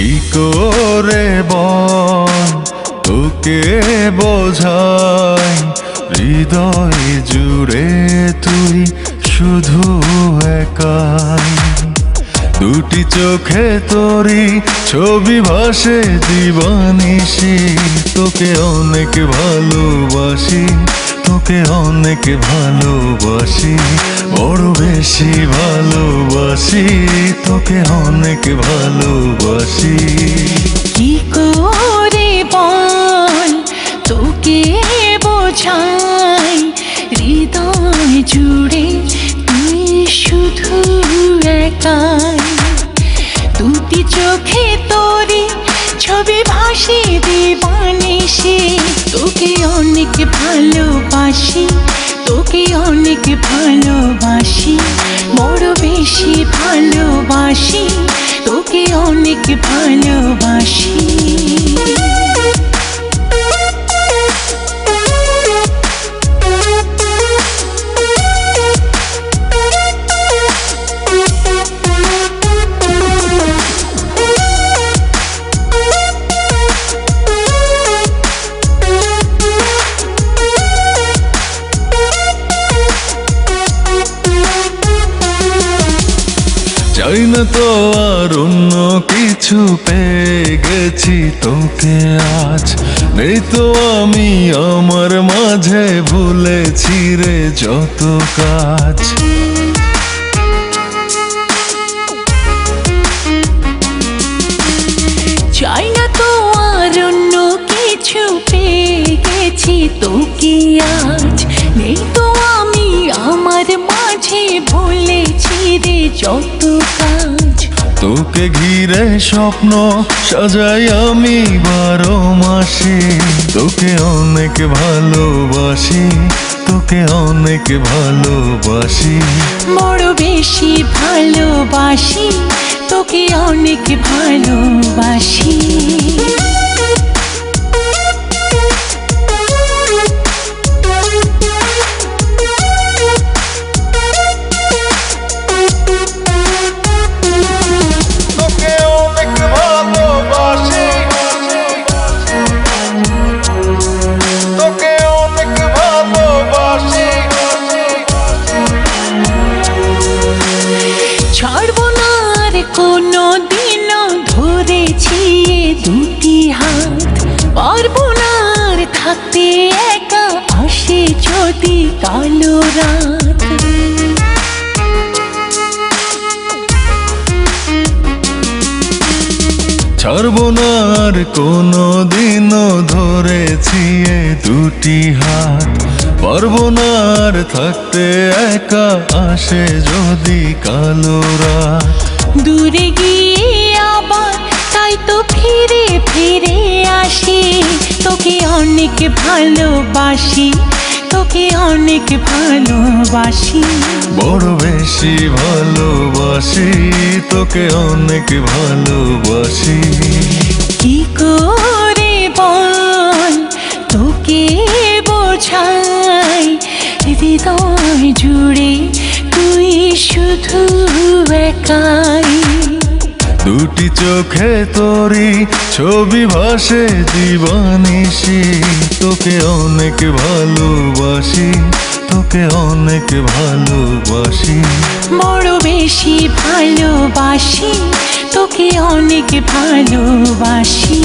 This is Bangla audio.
কি করে বল? তোকে বোঝাই, হৃদয় জুড়ে তুই শুধু একাই। দুটি চোখে তোরি ছবি ভাসে দিবানিসি তোকে অনেক ভালোবাসি। তোকে অনেক ভালোবাসি, বড় বেশি ভালোবাসি, তোকে অনেক ভালোবাসি। কি করে বল, তোকে বোঝাই, হৃদয় জুড়ে তুই শুধু একাই। দুটি চোখে তোরে ছবি ভাসি দিবানিসি তোকে অনেক ভালোবাসি, তোকে অনেক ভালোবাসি, বড় বেশি ভালোবাসি, তোকে অনেক ভালোবাসি চাই না তো আর অন্য কিছু পেয়ে গেছি তোকে আজ। নেই তো আমি আমার মাঝে ভুলেছি রে যত কাজ। চাই না তো আর অন্য কিছু পেয়ে গেছি তোকে মাঝে ভুলেছি রে যত কাজ। তোকে ঘিরে স্বপ্ন সাজাই আমি বারো মাসে। তোকে অনেক ভালোবাসি তোকে অনেক ভালোবাসি। বড় বেশি ভালোবাসি তোকে অনেক ভালোবাসি। কালো রাত। ছাড়বো না আর কোনো দিনও ধরেছি এ দুটি হাত। পারব না আর থাকতে একা আসে যদি কালো রাত। দূরে গিয়ে আবার তাই তো ফিরে ফিরে আসি। তোকে অনেক ভালোবাসি। তোকে অনেক ভালোবাসি। বড় বেশি ভালোবাসি তোকে অনেক ভালোবাসি। কি করে বল তোকে বোঝাই হৃদয় জুড়ে তুই শুধু একাই। দুটি চোখে তোরি, ছবি ভাসে দিবানিসি তোকে অনেক ভালোবাসি, তোকে অনেক ভালোবাসি। বড় বেশি ভালোবাসি, তোকে অনেক ভালোবাসি।